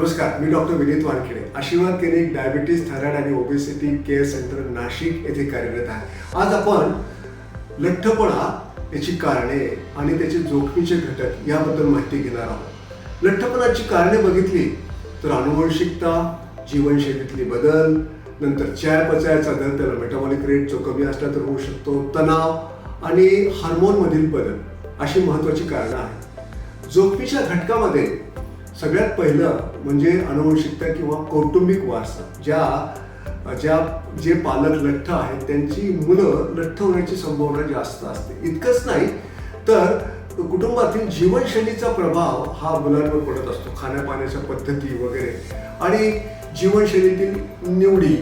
नमस्कार मी doctor Vineet Wankhede. Ashirwad clinic diabetes thyroid आणि obesity care centre Nashik येथे कार्यरत आहे. आज आपण लठ्ठपणा याची कारणे आणि त्याचे जोखमीचे घटक याबद्दल माहिती घेणार आहोत. लठ्ठपणाची कारणे बघितली तर अनुवंशिकता जीवनशैलीतली बदल नंतर चयापचयाचा दर त्याला मेटाबॉलिक रेट जो कमी असला तर होऊ शकतो तणाव आणि हार्मोनमधील बदल अशी महत्त्वाची कारणं आहेत. जोखमीच्या घटकामध्ये सगळ्यात पहिलं म्हणजे अनुवंशिकता किंवा कौटुंबिक वारसा ज्या ज्या जे पालक लठ्ठ आहेत त्यांची मुलं लठ्ठ होण्याची संभावना जास्त असते. इतकंच नाही तर कुटुंबातील जीवनशैलीचा प्रभाव हा मुलांवर पडत असतो. खाण्यापाण्याच्या पद्धती वगैरे आणि जीवनशैलीतील निवडी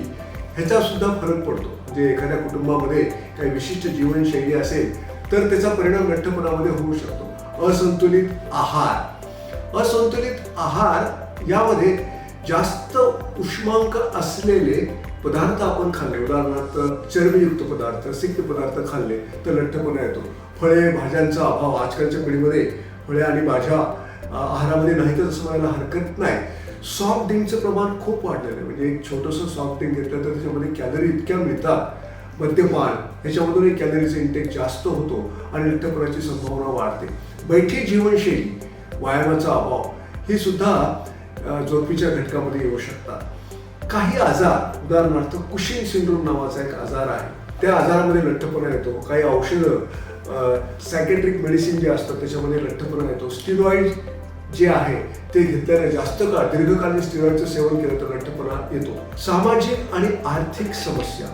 ह्याचा सुद्धा फरक पडतो. म्हणजे एखाद्या कुटुंबामध्ये काही विशिष्ट जीवनशैली असेल तर त्याचा परिणाम लठ्ठपणामध्ये होऊ शकतो. असंतुलित आहार असंतुलित आहार यामध्ये जास्त उष्मांक असलेले पदार्थ आपण खाल्ले. उदाहरणार्थ चरबीयुक्त पदार्थ सिक्त पदार्थ खाल्ले तर लठ्ठपणा येतो. फळे भाज्यांचा अभाव आजकालच्या पिढीमध्ये फळे आणि भाज्या आहारामध्ये नाही तर असं म्हणायला हरकत नाही. सॉफ्ट ड्रिंकचं प्रमाण खूप वाढलेलं आहे. म्हणजे एक छोटंसं सॉफ्ट ड्रिंक घेतलं तर त्याच्यामध्ये कॅलरी इतक्या मिळतात. मद्यपान ह्याच्यामधूनही कॅलरीचा इंटेक जास्त होतो आणि लठ्ठपणाची संभावना वाढते. बैठी जीवनशैली व्यायामाचा अभाव ही सुद्धा अ, घटकामध्ये येऊ शकतात. काही आजार उदाहरणार्थ कुशिंग सिंड्रोम नावाचा एक आजार आहे. त्या आजारामध्ये लठ्ठपणा येतो. काही औषधं सायकेट्रिक मेडिसिन जे असतात त्याच्यामध्ये लठ्ठपणा येतो. स्टिरॉइड जे आहे ते घेतल्याने जास्त काळ दीर्घकालीन स्टिरॉइडचं सेवन केलं तर लठ्ठपणा येतो. सामाजिक आणि आर्थिक समस्या.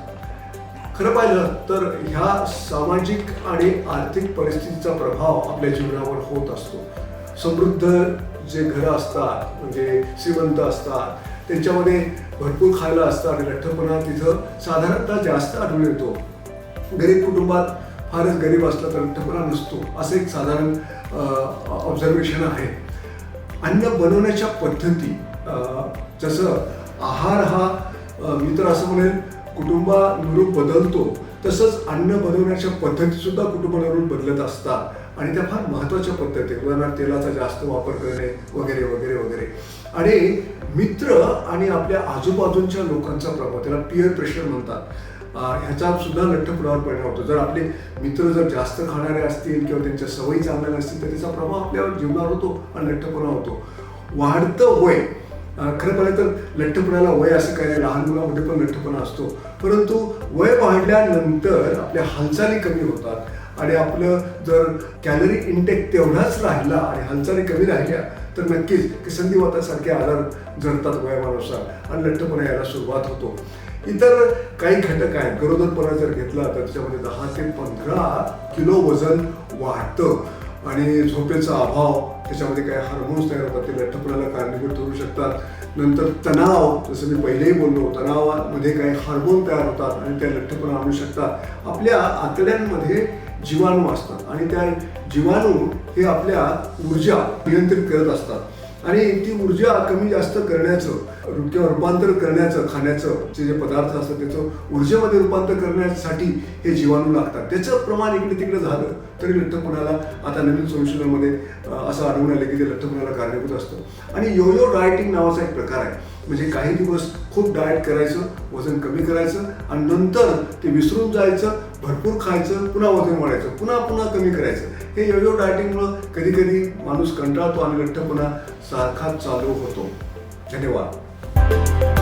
खरं पाहिलं तर ह्या सामाजिक आणि आर्थिक परिस्थितीचा प्रभाव आपल्या जीवनावर होत असतो. समृद्ध जे घरं असतात म्हणजे श्रीमंत असतात त्यांच्यामध्ये भरपूर खायला असतं आणि लठ्ठपणा तिथं साधारणतः जास्त आढळून येतो. गरीब कुटुंबात फारच गरीब असला तर लठ्ठपणा नसतो असं एक साधारण ऑब्झर्वेशन आहे. अन्न बनवण्याच्या पद्धती जसं आहार हा मी तर असं म्हणेन कुटुंबानुरूप बदलतो तसंच अन्न बनवण्याच्या पद्धती सुद्धा कुटुंबावरून बदलत असतात. आणि त्या फार महत्त्वाच्या पद्धती उदाहरणार्थ तेलाचा जास्त वापर करणे वगैरे वगैरे वगैरे. आणि मित्र आणि आपल्या आजूबाजूच्या लोकांचा प्रभाव त्याला पिअर प्रेशर म्हणतात. ह्याचा सुद्धा लठ्ठपणावर परिणाम होतो. जर आपले मित्र जर जास्त खाणारे असतील किंवा त्यांच्या सवयी चांगल्या नसतील तर त्याचा प्रभाव आपल्यावर जीवनावर होतो आणि लठ्ठपणा होतो. वाढतं वय खरं पाहिलं तर लठ्ठपणाला वय असं काही नाही. लहान मुलामध्ये पण लठ्ठपणा असतो. परंतु वय वाढल्यानंतर आपल्या हालचाली कमी होतात. आणि आपलं जर कॅलरी इंटेक तेवढाच राहिला आणि हालचाली कमी राहिल्या तर नक्कीच संधिवातासारखे आजार जडतात वयामानुसार आणि लठ्ठपणा यायला सुरुवात होतो. इतर काही घटक आहेत. गरोदरपणा जर घेतला तर त्याच्यामध्ये दहा ते पंधरा किलो वजन वाढतं. आणि झोपेचा अभाव त्याच्यामध्ये काही हार्मोन्स तयार होतात ते लठ्ठपणाला कारणीभूत ठरू शकतात. नंतर तणाव जसं मी पहिलेही बोललो तणावामध्ये काही हार्मोन तयार होतात आणि त्या लठ्ठपणा आणू शकतात. आपल्या आतड्यांमध्ये जीवाणू असतात आणि त्या जीवाणू हे आपल्या ऊर्जा नियंत्रित करत असतात. आणि ती ऊर्जा कमी जास्त करण्याचं किंवा रूपांतर करण्याचं खाण्याचं जे जे पदार्थ असतात त्याचं ऊर्जेमध्ये रूपांतर करण्यासाठी हे जीवाणू लागतात. त्याचं प्रमाण इकडे तिकडे झालं तरी लठ्ठपणाला आता नवीन संशोधनामध्ये असं आढळून आलं की ते लठ्ठपणाला कारणीभूत असतं. आणि योयो डायटिंग नावाचा एक प्रकार आहे. म्हणजे काही दिवस खूप डाएट करायचं वजन कमी करायचं आणि नंतर ते विसरून जायचं भरपूर खायचं पुन्हा वजन वाढायचं पुन्हा पुन्हा कमी करायचं. हे योयो डायटिंगमुळं कधी कधी माणूस कंटाळतो आणि लठ्ठपणा सारखा चालू होतो धन्यवाद